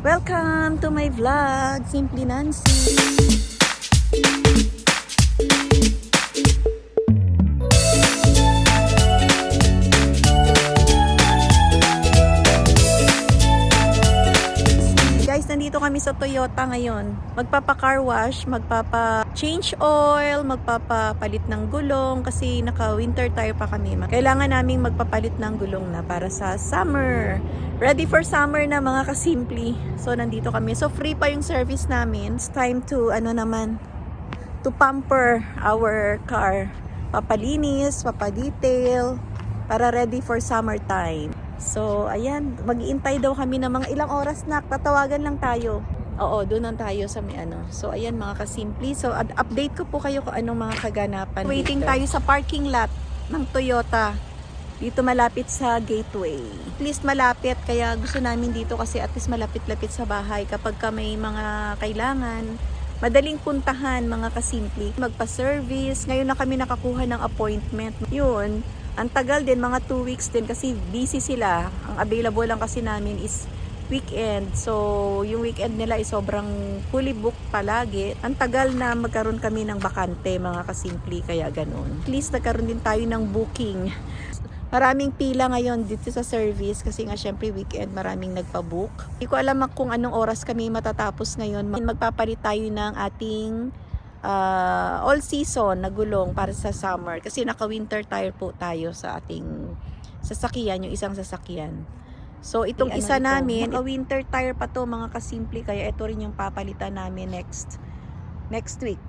Welcome to my vlog, Simply Nancy. Kami sa Toyota ngayon. Magpapa-car wash, magpapa-change oil, magpapapalit ng gulong kasi naka-winter tire pa kami. Kailangan naming magpapalit ng gulong na para sa summer. Ready for summer na mga kasimpli. So, nandito kami. So, free pa yung service namin. It's time to, ano naman, to pamper our car. Papalinis, papadetail, para ready for summertime. So, ayan, mag-iintay daw kami ng mga ilang oras na, tatawagan lang tayo. Oo, doon lang tayo sa may ano. So, ayan mga kasimpli. So, update ko po kayo kung anong mga kaganapan Waiting tayo sa parking lot ng Toyota. Dito malapit sa gateway. At least malapit, kaya gusto namin dito kasi at least malapit-lapit sa bahay kapag ka may mga kailangan. Madaling puntahan mga kasimpli. Magpa-service. Ngayon na kami nakakuha ng appointment. Yun, ang tagal din, mga 2 weeks din kasi busy sila. Ang available lang kasi namin is weekend. So, yung weekend nila is sobrang fully booked palagi. Ang tagal na magkaroon kami ng bakante, mga kasimpli, kaya ganun. At least nagkaroon din tayo ng booking. Maraming pila ngayon dito sa service kasi nga syempre weekend maraming nagpa-book. Hindi ko alam kung anong oras kami matatapos ngayon. Magpapalit tayo ng ating uh, all season na gulong para sa summer kasi naka-winter tire po tayo sa ating sasakyan, yung isang sasakyan. So itong Ano isa ito? namin, naka-winter tire pa to mga kasimple kaya ito rin yung papalitan namin next next week.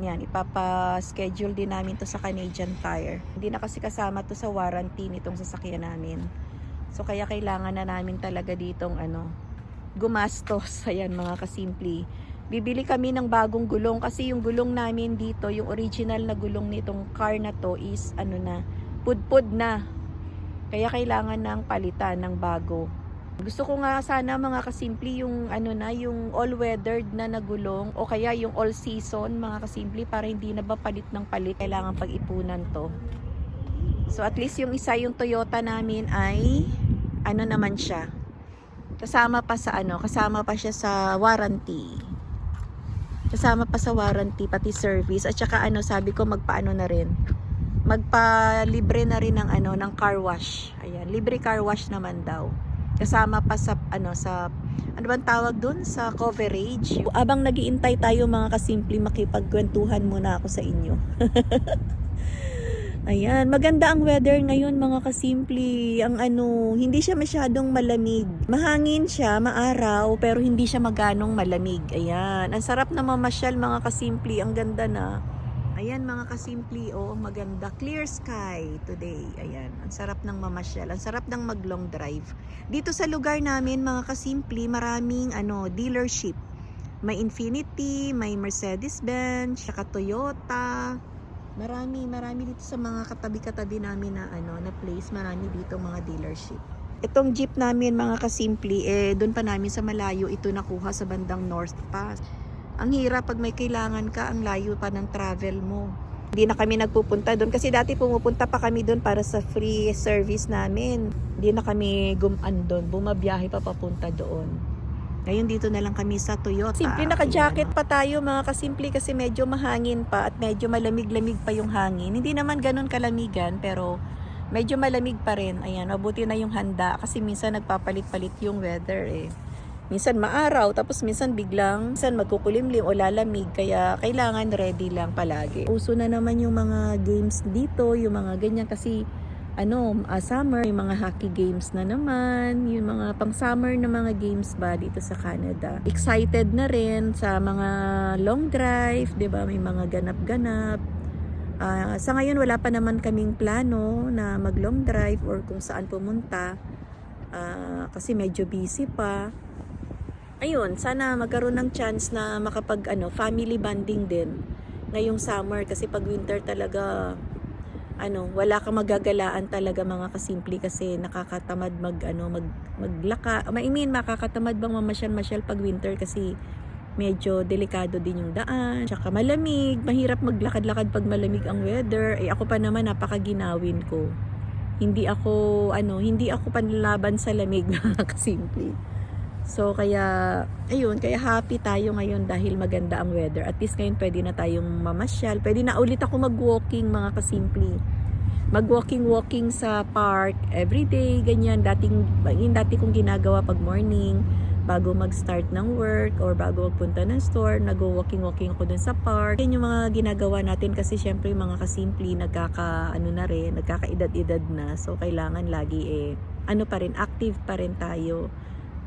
Yan, ipapa-schedule din namin to sa Canadian Tire. Hindi na kasi kasama to sa warranty nitong sasakyan namin. So kaya kailangan na namin talaga ditong ano, gumastos. Ayan mga kasimple. Bibili kami ng bagong gulong kasi yung gulong namin dito, yung original na gulong nitong car na to is ano na, pudpud na. Kaya kailangan ng palitan ng bago. Gusto ko nga sana mga kasimple yung ano na, yung all-weathered na nagulong o kaya yung all season mga kasimple para hindi na ba palit ng palit. Kailangan pag-ipunan to. So at least yung isa yung Toyota namin ay ano naman siya. Kasama pa sa ano, kasama pa siya sa warranty. Kasama pa sa warranty pati service at saka ano sabi ko magpaano na rin. Magpa-libre na rin ng ano ng car wash. Ayan, libre car wash naman daw. Kasama pa sa ano sa ano bang tawag doon sa coverage. Abang nagiintay tayo mga kasimple makipagkwentuhan muna ako sa inyo. Ayan, maganda ang weather ngayon mga kasimple. Ang ano, hindi siya masyadong malamig. Mahangin siya, maaraw, pero hindi siya maganong malamig. Ayan, ang sarap na mamasyal mga kasimple. Ang ganda na. Ayan mga kasimple, oh, maganda. Clear sky today. Ayan, ang sarap ng mamasyal. Ang sarap ng mag long drive. Dito sa lugar namin mga kasimple, maraming ano, dealership. May Infinity, may Mercedes-Benz, saka Toyota. Marami, marami dito sa mga katabi-katabi namin na ano, na place, marami dito mga dealership. Itong jeep namin mga kasimple, eh doon pa namin sa malayo ito nakuha sa bandang North Pass. Ang hirap pag may kailangan ka, ang layo pa ng travel mo. Hindi na kami nagpupunta doon kasi dati pumupunta pa kami doon para sa free service namin. Hindi na kami gumaan doon, bumabiyahe pa papunta doon. Ngayon dito na lang kami sa Toyota. Simple naka-jacket pa tayo mga kasimple kasi medyo mahangin pa at medyo malamig-lamig pa yung hangin. Hindi naman ganun kalamigan pero medyo malamig pa rin. Ayan, mabuti na yung handa kasi minsan nagpapalit-palit yung weather eh. Minsan maaraw, tapos minsan biglang, minsan magkukulimlim o lalamig, kaya kailangan ready lang palagi. Uso na naman yung mga games dito, yung mga ganyan kasi ano, ah, summer, yung mga hockey games na naman, yung mga pang-summer na mga games ba dito sa Canada. Excited na rin sa mga long drive, 'di ba? May mga ganap-ganap. Ah, sa ngayon wala pa naman kaming plano na mag long drive or kung saan pumunta. Ah, kasi medyo busy pa. Ayun, sana magkaroon ng chance na makapag ano, family bonding din ngayong summer kasi pag winter talaga ano, wala kang magagalaan talaga mga kasimple kasi nakakatamad mag ano, mag maglaka. I mean, makakatamad bang mamasyal-masyal pag winter kasi medyo delikado din yung daan. Tsaka malamig, mahirap maglakad-lakad pag malamig ang weather. Eh ako pa naman napakaginawin ko. Hindi ako ano, hindi ako panlaban sa lamig mga kasimple. So kaya ayun, kaya happy tayo ngayon dahil maganda ang weather. At least ngayon pwede na tayong mamasyal. Pwede na ulit ako mag-walking mga kasimple. Mag-walking-walking sa park every day, ganyan. Dating, yung dati kong ginagawa pag morning, bago mag-start ng work or bago magpunta ng store, nag-walking-walking ako dun sa park. Yan yung mga ginagawa natin kasi syempre yung mga kasimple, nagkaka, ano na rin, nagkakaedad-edad na. So kailangan lagi eh, ano pa rin, active pa rin tayo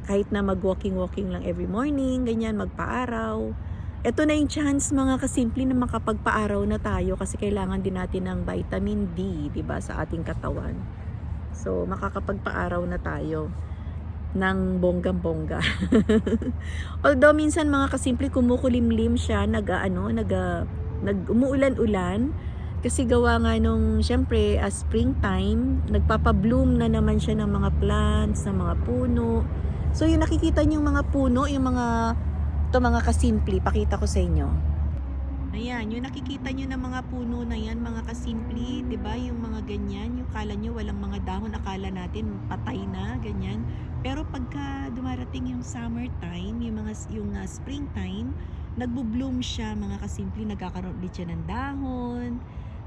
kahit na mag-walking-walking lang every morning, ganyan, magpaaraw. Ito na yung chance mga kasimple na makapagpaaraw na tayo kasi kailangan din natin ng vitamin D, 'di ba, sa ating katawan. So, makakapagpaaraw na tayo ng bonggang-bongga. Although minsan mga kasimple kumukulimlim siya, nag ano, nag nag umuulan-ulan kasi gawa nga nung syempre as springtime, nagpapa-bloom na naman siya ng mga plants, ng mga puno. So yung nakikita niyo yung mga puno, yung mga to mga kasimple, pakita ko sa inyo. Ayan, yung nakikita niyo ng mga puno na yan, mga kasimple, 'di ba? Yung mga ganyan, yung kala niyo walang mga dahon, akala natin patay na, ganyan. Pero pagka dumarating yung summertime, yung mga yung uh, springtime, nagbo-bloom siya, mga kasimple, nagkakaroon ulit siya ng dahon.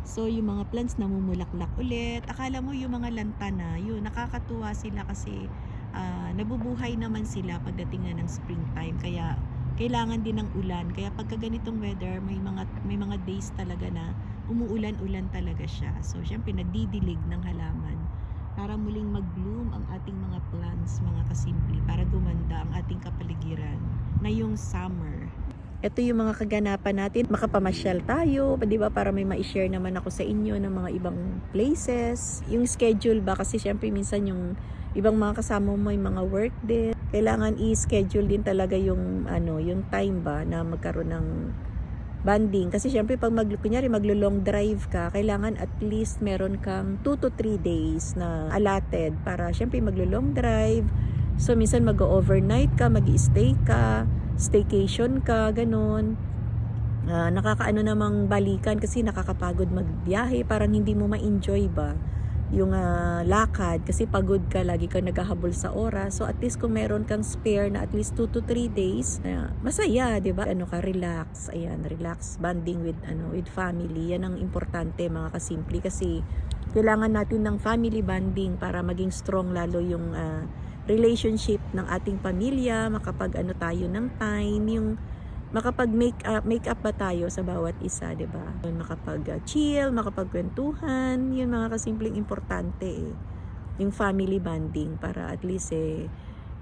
So, yung mga plants namumulaklak ulit. Akala mo yung mga lantana, yun, nakakatuwa sila kasi nabubuhay naman sila pagdating na ng springtime. Kaya kailangan din ng ulan. Kaya pagka ganitong weather, may mga may mga days talaga na umuulan-ulan talaga siya. So, syempre nagdidilig ng halaman para muling mag-bloom ang ating mga plants, mga kasimple, para gumanda ang ating kapaligiran na yung summer. Ito yung mga kaganapan natin. Makapamasyal tayo, di ba? Para may ma-share naman ako sa inyo ng mga ibang places. Yung schedule ba? Kasi syempre minsan yung ibang mga kasama mo yung mga work din. Kailangan i-schedule din talaga yung ano, yung time ba na magkaroon ng banding. Kasi syempre pag mag, kunyari maglo-long drive ka, kailangan at least meron kang 2 to 3 days na allotted para syempre maglo-long drive. So minsan mag-overnight ka, mag-stay ka, staycation ka, ganun. Ah, nakakaano namang balikan kasi nakakapagod magbiyahe, parang hindi mo ma-enjoy ba yung ah, lakad kasi pagod ka, lagi kang naghahabol sa oras. So at least kung meron kang spare na at least 2 to 3 days, ah, masaya, 'di ba? Ano ka relax, ayan, relax bonding with ano with family. Yan ang importante mga kasimple kasi kailangan natin ng family bonding para maging strong lalo yung ah, relationship ng ating pamilya, makapag ano tayo ng time, yung makapag make up, make up ba tayo sa bawat isa, 'di ba? Makapag uh, chill, makapag kwentuhan, yun mga kasimpleng importante eh. Yung family bonding para at least eh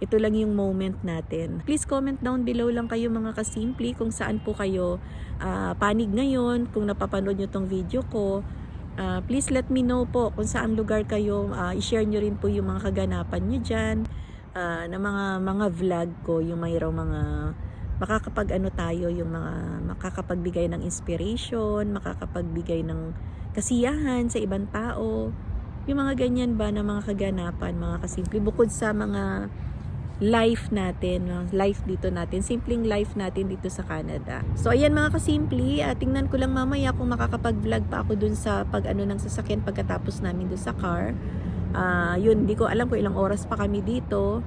ito lang yung moment natin. Please comment down below lang kayo mga kasimple kung saan po kayo ah, panig ngayon, kung napapanood nyo tong video ko. Ah, please let me know po kung saan lugar kayo. Ah, i-share nyo rin po yung mga kaganapan nyo dyan. Ah, na mga mga vlog ko, yung mayroong mga makakapag ano tayo, yung mga makakapagbigay ng inspiration, makakapagbigay ng kasiyahan sa ibang tao. Yung mga ganyan ba na mga kaganapan, mga kasimple. Bukod sa mga life natin, life dito natin, simpleng life natin dito sa Canada. So ayan mga kasimple, uh, tingnan ko lang mamaya kung makakapag-vlog pa ako dun sa pag ano ng sasakyan pagkatapos namin dun sa car. Ah, yun, hindi ko alam kung ilang oras pa kami dito.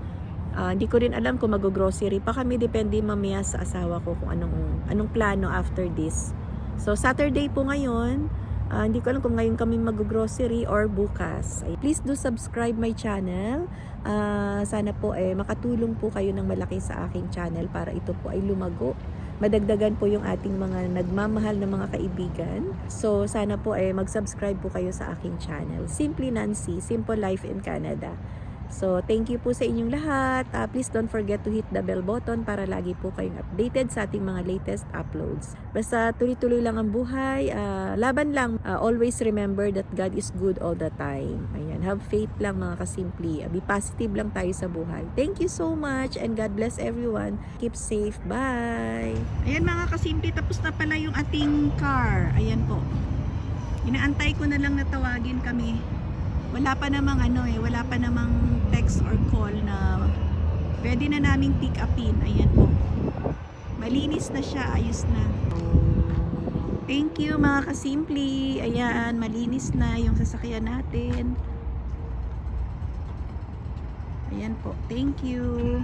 Ah, hindi ko rin alam kung mag-grocery pa kami, depende mamaya sa asawa ko kung anong anong plano after this. So Saturday po ngayon, Ah, hindi ko alam kung ngayon kami mag-grocery or bukas. Please do subscribe my channel. Ah, sana po eh makatulong po kayo ng malaki sa aking channel para ito po ay lumago. Madagdagan po yung ating mga nagmamahal na mga kaibigan. So sana po eh mag-subscribe po kayo sa aking channel. Simply Nancy, Simple Life in Canada. So, thank you po sa inyong lahat. Ah, please don't forget to hit the bell button para lagi po kayong updated sa ating mga latest uploads. Basta tuloy-tuloy lang ang buhay. Ah, laban lang. Ah, always remember that God is good all the time. Ayan, have faith lang mga kasimple. Ah, be positive lang tayo sa buhay. Thank you so much and God bless everyone. Keep safe. Bye! Ayan mga kasimple, tapos na pala yung ating car. Ayan po. Inaantay ko na lang na tawagin kami wala pa namang ano eh, wala pa namang text or call na pwede na naming pick upin. Ayan po. Malinis na siya, ayos na. Thank you mga kasimpli. Ayan, malinis na yung sasakyan natin. Ayan po. Thank you.